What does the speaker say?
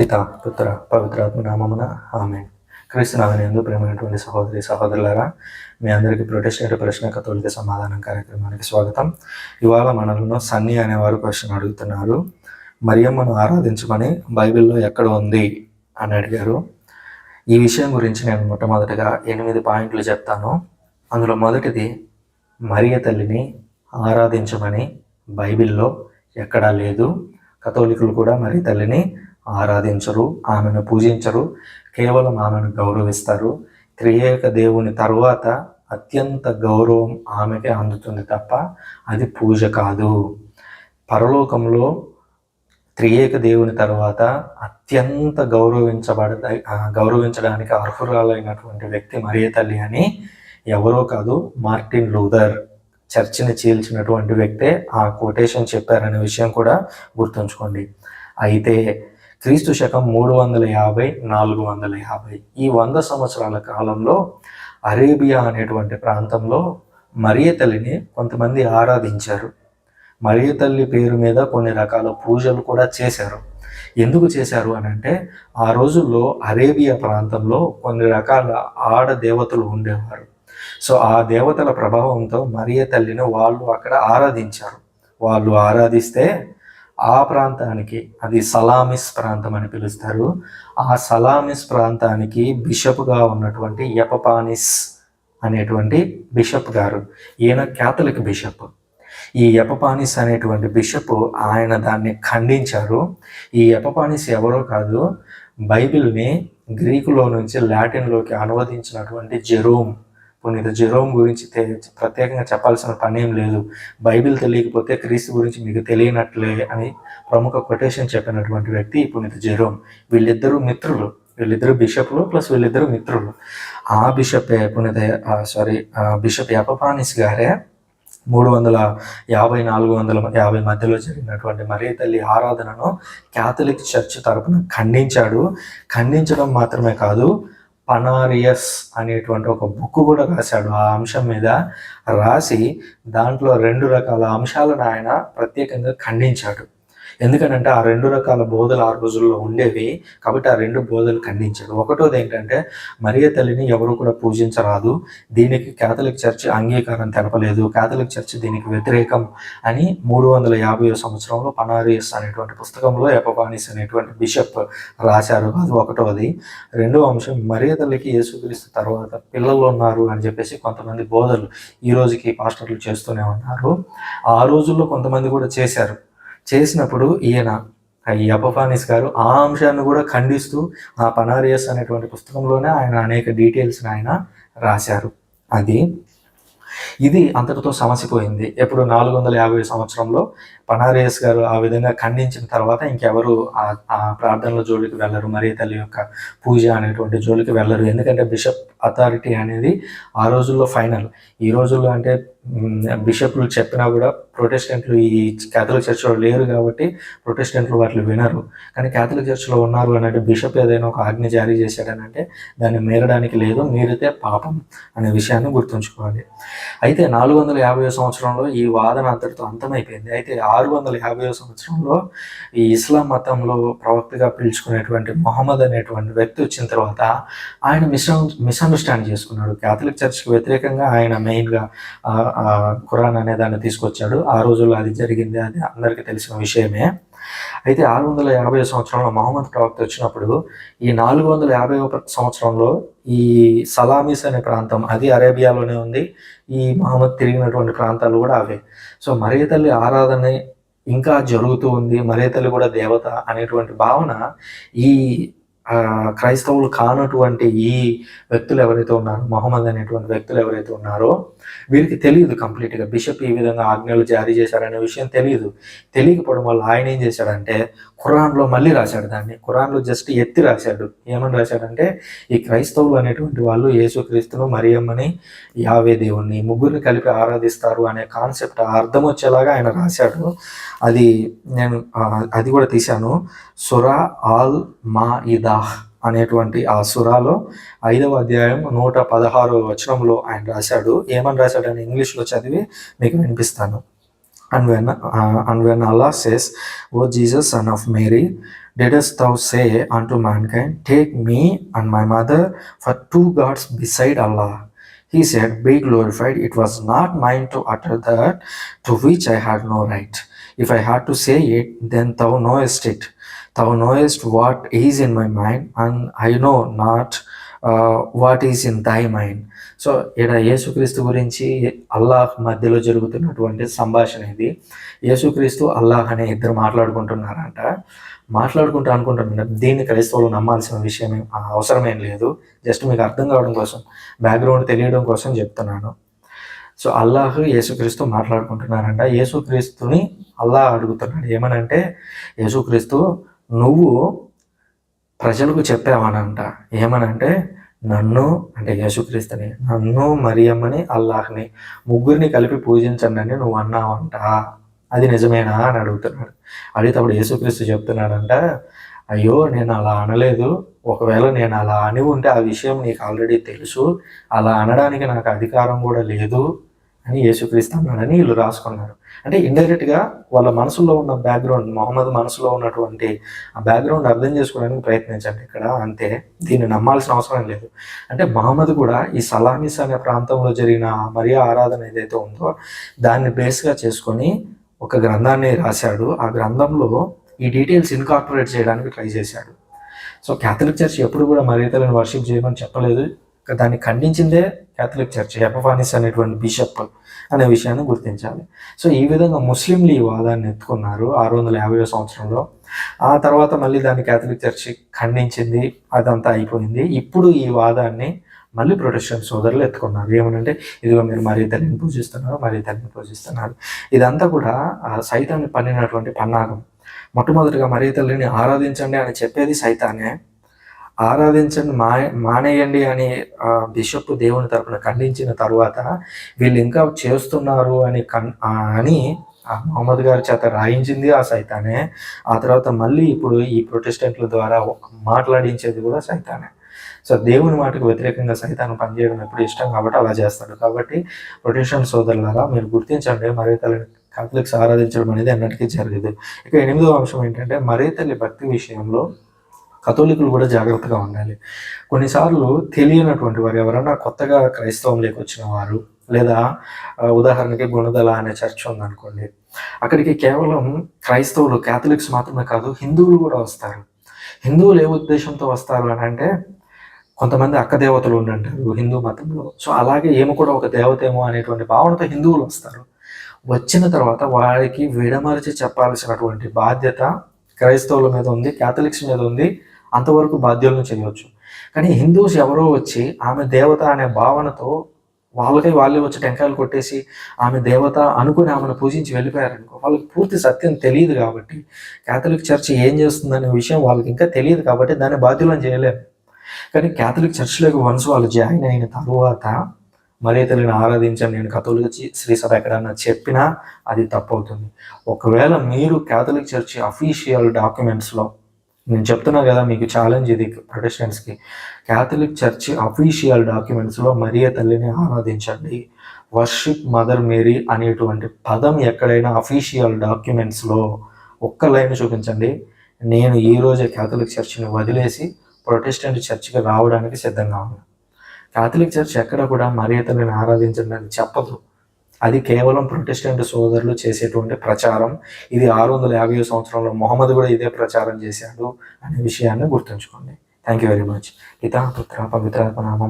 పిత పుత్ర పవిత్రాత్మ నామమున ఆమె క్రీస్తునామని ఎందు ప్రేమైనటువంటి సహోదరి సహోదరులారా మీ అందరికీ ప్రొటెస్టెంట్ ప్రశ్న కథోలిక సమాధానం కార్యక్రమానికి స్వాగతం. ఇవాళ మనలను సన్నీ అనేవారు క్వశ్చన్ అడుగుతున్నారు. మరియమ్మను ఆరాధించమని బైబిల్లో ఎక్కడ ఉంది అని అడిగారు. ఈ విషయం గురించి నేను మొట్టమొదటిగా ఎనిమిది పాయింట్లు చెప్తాను. అందులో మొదటిది మరియ తల్లిని ఆరాధించమని బైబిల్లో ఎక్కడా లేదు. కథోలికులు కూడా మరి తల్లిని ఆరాధించరు ఆమెను పూజించరు కేవలం ఆమెను గౌరవిస్తారు. త్రియేక దేవుని తరువాత అత్యంత గౌరవం ఆమెకే అందుతుంది తప్ప అది పూజ కాదు. పరలోకంలో త్రియేక దేవుని తర్వాత అత్యంత గౌరవించబడ గౌరవించడానికి అర్హురాలైనటువంటి వ్యక్తి మరియ తల్లి అని ఎవరో కాదు మార్టిన్ లూథర్ చర్చిని చీల్చినటువంటి వ్యక్తే ఆ కొటేషన్ చెప్పారనే విషయం కూడా గుర్తుంచుకోండి. అయితే క్రీస్తు శకం మూడు వందల యాభై నాలుగు వందల యాభై. ఈ వంద సంవత్సరాల కాలంలో అరేబియా అనేటువంటి ప్రాంతంలో మరియ తల్లిని కొంతమంది ఆరాధించారు. మరియ తల్లి పేరు మీద కొన్ని రకాల పూజలు కూడా చేశారు. ఎందుకు చేశారు అని అంటే ఆ రోజుల్లో అరేబియా ప్రాంతంలో కొన్ని రకాల ఆడ దేవతలు ఉండేవారు. సో ఆ దేవతల ప్రభావంతో మరియ తల్లిని వాళ్ళు అక్కడ ఆరాధించారు. వాళ్ళు ఆరాధిస్తే ఆ ప్రాంతానికి అది సలామిస్ ప్రాంతం అని పిలుస్తారు. ఆ సలామిస్ ప్రాంతానికి బిషప్గా ఉన్నటువంటి ఎపపానిస్ అనేటువంటి బిషప్ గారు. ఈయన క్యాథలిక్ బిషప్. ఈ ఎపపానిస్ అనేటువంటి బిషప్ ఆయన దాన్ని ఖండించారు. ఈ ఎపపానిస్ ఎవరో కాదు బైబిల్ని గ్రీకులో నుంచి లాటిన్లోకి అనువదించినటువంటి జెరోమ్. పునీత జెరోమ్ గురించి ప్రత్యేకంగా చెప్పాల్సిన పనేం లేదు. బైబిల్ తెలియకపోతే క్రీస్తు గురించి మీకు తెలియనట్లే అని ప్రముఖ కొటేషన్ చెప్పినటువంటి వ్యక్తి పునీత జెరోమ్. వీళ్ళిద్దరూ మిత్రులు. వీళ్ళిద్దరు బిషప్లు ప్లస్ వీళ్ళిద్దరు మిత్రులు. ఆ బిషప్ పునీత సారీ బిషప్ యాపపానిస్ గారే మూడు వందల యాభై నాలుగు వందల యాభై మధ్యలో జరిగినటువంటి మరీ తల్లి ఆరాధనను క్యాథలిక్ చర్చ్ తరపున ఖండించాడు. ఖండించడం మాత్రమే కాదు పనారియస్ అనేటువంటి ఒక బుక్ కూడా రాశాడు. ఆ అంశం మీద రాసి దాంట్లో రెండు రకాల అంశాలను ఆయన ప్రత్యేకంగా ఖండించాడు. ఎందుకనంటే ఆ రెండు రకాల బోధలు ఆ రోజుల్లో ఉండేవి కాబట్టి ఆ రెండు బోధలు ఖండించాడు. ఒకటోది ఏంటంటే మరియ తల్లిని ఎవరు కూడా పూజించరాదు. దీనికి కేథలిక్ చర్చ్ అంగీకారం తెలపలేదు. కేథలిక్ చర్చ్ దీనికి వ్యతిరేకం అని మూడు వందల యాభై సంవత్సరంలో పనారియస్ అనేటువంటి పుస్తకంలో ఎపపానిస్ అనేటువంటి బిషప్ రాశారు. అది ఒకటోది. రెండో అంశం మరియ తల్లికి యేసుక్రీస్తు తర్వాత పిల్లలు ఉన్నారు అని చెప్పేసి కొంతమంది బోధలు ఈ రోజుకి పాస్టర్లు చేస్తూనే ఉన్నారు. ఆ రోజుల్లో కొంతమంది కూడా చేశారు. చేసినప్పుడు ఈయన ఈ అపఫానిస్ గారు ఆ అంశాన్ని కూడా ఖండిస్తూ ఆ పనారియస్ అనేటువంటి పుస్తకంలోనే ఆయన అనేక డీటెయిల్స్ని ఆయన రాశారు. అది ఇది అంతటితో సమసిపోయింది. ఎప్పుడు నాలుగు వందల యాభై సంవత్సరంలో పనారియస్ గారు ఆ విధంగా ఖండించిన తర్వాత ఇంకెవరు ఆ- ప్రార్థనల జోలికి వెళ్ళరు మరియ తల్లి యొక్క పూజ అనేటువంటి జోలికి వెళ్ళరు. ఎందుకంటే బిషప్ అథారిటీ అనేది ఆ రోజుల్లో ఫైనల్. ఈ రోజుల్లో అంటే బిషప్లు చెప్పినా కూడా ప్రొటెస్టెంట్లు ఈ క్యాథలిక్ చర్చ్లో లేరు కాబట్టి ప్రొటెస్టెంట్లు వాటిని వినరు. కానీ క్యాథలిక్ చర్చ్లో ఉన్నారు అని అంటే బిషప్ ఏదైనా ఒక ఆజ్ఞ జారీ చేశాడనంటే దాన్ని మీరడానికి లేదు మీరితే పాపం అనే విషయాన్ని గుర్తుంచుకోవాలి. అయితే నాలుగు వందల యాభై సంవత్సరంలో ఈ వాదన అంతటితో అంతమైపోయింది. అయితే ఆరు వందల యాభై సంవత్సరంలో ఈ ఇస్లాం మతంలో ప్రవక్తగా పిలుచుకునేటువంటి మొహమ్మద్ అనేటువంటి వ్యక్తి వచ్చిన తర్వాత ఆయన మిస్ మిస్అండర్స్టాండ్ చేసుకున్నాడు. క్యాథలిక్ చర్చ్కి వ్యతిరేకంగా ఆయన మెయిన్గా ఖురాన్ అనే దాన్ని తీసుకొచ్చాడు. ఆ రోజుల్లో అది జరిగింది అది అందరికీ తెలిసిన విషయమే. అయితే ఆరు వందల యాభై సంవత్సరంలో మహమ్మద్ ప్రవక్త వచ్చినప్పుడు ఈ నాలుగు వందల యాభై సంవత్సరంలో ఈ సలామీస్ అనే ప్రాంతం అది అరేబియాలోనే ఉంది. ఈ మహమ్మద్ తిరిగినటువంటి ప్రాంతాలు కూడా అవే. సో మరే తల్లి ఆరాధన ఇంకా జరుగుతూ ఉంది. మరే తల్లి కూడా దేవత అనేటువంటి భావన ఈ క్రైస్తవులు కానటువంటి ఈ వ్యక్తులు ఎవరైతే ఉన్నారో మహమ్మద్ అనేటువంటి వ్యక్తులు ఎవరైతే ఉన్నారో వీరికి తెలియదు కంప్లీట్గా బిషప్ ఈ విధంగా ఆజ్ఞలు జారీ చేశారనే విషయం తెలియదు. తెలియకపోవడం వల్ల ఆయన ఏం చేశాడంటే ఖురాన్లో మళ్ళీ రాశాడు దాన్ని. ఖురాన్లో జస్ట్ ఎత్తి రాశాడు. ఏమని రాశాడంటే ఈ క్రైస్తవులు అనేటువంటి వాళ్ళు యేసుక్రీస్తును మరియమ్మని యావే దేవుణ్ణి ముగ్గురిని కలిపి ఆరాధిస్తారు అనే కాన్సెప్ట్ అర్థం వచ్చేలాగా ఆయన రాశాడు. అది నేను అది కూడా తీశాను. సురా ఆల్ మా ఇదా ఇదాహ్ అనేటువంటి ఆ సురాలో ఐదవ అధ్యాయం నూట పదహారో వచనంలో ఆయన రాశాడు ఏమని రాశాడని ఇంగ్లీష్లో చదివి మీకు వినిపిస్తాను And when, uh, and when Allah says, O Jesus, son of Mary, didst thou say unto mankind, Take me and my mother for two gods beside Allah? He said, Be glorified, it was not mine to utter that to which I had no right. If I had to say it, then thou knowest it. Thou knowest what is in my mind, and I know not what is in thy mind so ఇక్కడ యేసుక్రీస్తు గురించి అల్లాహ్ మధ్యలో జరుగుతున్నటువంటి సంభాషణ ఇది. యేసుక్రీస్తు అల్లాహ్ అనే ఇద్దరు మాట్లాడుకుంటున్నారంట. మాట్లాడుకుంటూ అనుకుంటున్నాను. దీన్ని క్రైస్తవులు నమ్మాల్సిన విషయం అవసరమేం లేదు. జస్ట్ మీకు అర్థం కావడం కోసం బ్యాక్గ్రౌండ్ తెలియడం కోసం చెప్తున్నాను. సో అల్లాహ్ యేసుక్రీస్తు మాట్లాడుకుంటున్నారంట. యేసుక్రీస్తుని అల్లాహ్ అడుగుతున్నాడు. ఏమనంటే యేసుక్రీస్తు నువ్వు ప్రజలకు చెప్పావనంట. ఏమనంటే నన్ను అంటే యేసుక్రీస్తుని నన్ను మరియమ్మని అల్లాహ్ని ముగ్గురిని కలిపి పూజించండి అని నువ్వు అన్నావంట. అది నిజమేనా అని అడుగుతున్నాడు. అడిగితే యేసుక్రీస్తు చెప్తున్నాడంట అయ్యో నేను అలా అనలేదు. ఒకవేళ నేను అలా అని ఉంటే ఆ విషయం నీకు ఆల్రెడీ తెలుసు. అలా అనడానికి నాకు అధికారం కూడా లేదు. అని యేసుక్రీస్తు అన్నాడని వీళ్ళు రాసుకున్నారు. అంటే ఇండైరెక్ట్గా వాళ్ళ మనసులో ఉన్న బ్యాక్గ్రౌండ్ మొహమ్మద్ మనసులో ఉన్నటువంటి ఆ బ్యాక్గ్రౌండ్ అర్థం చేసుకోవడానికి ప్రయత్నించండి ఇక్కడ. అంతే దీన్ని నమ్మాల్సిన అవసరం లేదు. అంటే మహమ్మద్ కూడా ఈ సలామిస్ అనే ప్రాంతంలో జరిగిన మరియా ఆరాధన ఏదైతే ఉందో దాన్ని బేస్గా చేసుకొని ఒక గ్రంథాన్ని రాశాడు. ఆ గ్రంథంలో ఈ డీటెయిల్స్ ఇన్కార్పొరేట్ చేయడానికి ట్రై చేశాడు. సో క్యాథలిక్ చర్చ్ ఎప్పుడు కూడా మరీతలను వర్షిప్ చేయమని చెప్పలేదు. దాన్ని ఖండించిందే క్యాథలిక్ చర్చ్ ఎపఫానిస్ అనేటువంటి బిషప్ అనే విషయాన్ని గుర్తించాలి. సో ఈ విధంగా ముస్లింలు ఈ వాదాన్ని ఎత్తుకున్నారు ఆరు వందల యాభై సంవత్సరంలో. ఆ తర్వాత మళ్ళీ దాన్ని క్యాథలిక్ చర్చ్ ఖండించింది అదంతా అయిపోయింది. ఇప్పుడు ఈ వాదాన్ని మళ్ళీ ప్రొటెస్టెంట్ సోదరులు ఎత్తుకున్నారు. ఏమనంటే ఇదిగో మీరు మరీ తల్లిని పూజిస్తున్నారు మరీ తల్లిని పూజిస్తున్నారు. ఇదంతా కూడా సైతాన్ని పన్నినటువంటి పన్నాగం. మొట్టమొదటిగా మరీ తల్లిని ఆరాధించండి అని చెప్పేది సైతానే. ఆరాధించండి మా మానేయండి అని బిషప్ దేవుని తరపున ఖండించిన తర్వాత వీళ్ళు ఇంకా చేస్తున్నారు అని కన్ అని మహమ్మద్ గారి చేత రాయించింది ఆ సైతానే. ఆ తర్వాత మళ్ళీ ఇప్పుడు ఈ ప్రొటెస్టెంట్ల ద్వారా మాట్లాడించేది కూడా సైతానే. సో దేవుని మాటకు వ్యతిరేకంగా సైతాన్ని పనిచేయడం ఎప్పుడు ఇష్టం కాబట్టి అలా చేస్తాడు. కాబట్టి ప్రొటెస్టెంట్ సోదరులారా మీరు గుర్తించండి మరీ తల్లి కాథలిక్స్ ఆరాధించడం అనేది అన్నటికీ జరగదు. ఇక ఎనిమిదో అంశం ఏంటంటే మరీ తల్లి భక్తి విషయంలో కథోలికులు కూడా జాగ్రత్తగా ఉండాలి. కొన్నిసార్లు తెలియనటువంటి వారు ఎవరైనా కొత్తగా క్రైస్తవంలోకి వచ్చిన వారు లేదా ఉదాహరణకి గుణదల అనే చర్చ్ ఉందనుకోండి అక్కడికి కేవలం క్రైస్తవులు క్యాథలిక్స్ మాత్రమే కాదు హిందువులు కూడా వస్తారు. హిందువులు ఏ ఉద్దేశంతో వస్తారు అని అంటే కొంతమంది అక్క దేవతలు ఉండంటారు హిందూ మతంలో. సో అలాగే ఏమో కూడా ఒక దేవతేమో అనేటువంటి భావనతో హిందువులు వస్తారు. వచ్చిన తర్వాత వారికి విడమరిచి చెప్పాల్సినటువంటి బాధ్యత క్రైస్తవుల మీద ఉంది క్యాథలిక్స్ మీద ఉంది. అంతవరకు బాధ్యులను చేయవచ్చు. కానీ హిందూస్ ఎవరో వచ్చి ఆమె దేవత అనే భావనతో వాళ్ళకై వాళ్ళే వచ్చి టెంకాయలు కొట్టేసి ఆమె దేవత అనుకుని ఆమెను పూజించి వెళ్ళిపోయారనుకో వాళ్ళకి పూర్తి సత్యం తెలియదు కాబట్టి క్యాథలిక్ చర్చ్ ఏం చేస్తుందనే విషయం వాళ్ళకి ఇంకా తెలియదు కాబట్టి దాన్ని బాధ్యులను చేయలేము కానీ క్యాథలిక్ చర్చ్లోకి వన్స్ వాళ్ళు జాయిన్ అయిన తర్వాత మరీ తల్లిని ఆరాధించాను నేను కథోలిక శ్రీ సభ ఎక్కడన్నా చెప్పినా అది తప్పవుతుంది. ఒకవేళ మీరు క్యాథలిక్ చర్చి అఫీషియల్ డాక్యుమెంట్స్లో నేను చెప్తున్నా కదా మీకు ఛాలెంజ్ ఇది ప్రొటెస్టెంట్స్కి క్యాథలిక్ చర్చి అఫీషియల్ డాక్యుమెంట్స్లో మరియ తల్లిని ఆరాధించండి. వర్షిప్ మదర్ మేరీ అనేటువంటి పదం ఎక్కడైనా అఫీషియల్ డాక్యుమెంట్స్లో ఒక్క లైన్ చూపించండి. నేను ఈరోజే క్యాథలిక్ చర్చిని వదిలేసి ప్రొటెస్టెంట్ చర్చికి రావడానికి సిద్ధంగా ఉన్నాను క్యాథలిక్ చర్చ్ ఎక్కడ కూడా మరియ తల్లిని ఆరాధించండి అని చెప్పదు. అది కేవలం ప్రొటెస్టెంట్ సోదరులు చేసేటువంటి ప్రచారం. ఇది ఆరు వందల యాభై సంవత్సరంలో మొహమ్మద్ కూడా ఇదే ప్రచారం చేశాడు అనే విషయాన్ని గుర్తుంచుకోండి. థ్యాంక్ యూ వెరీ మచ్ పితా పుత్ర పవిత్ర నామం.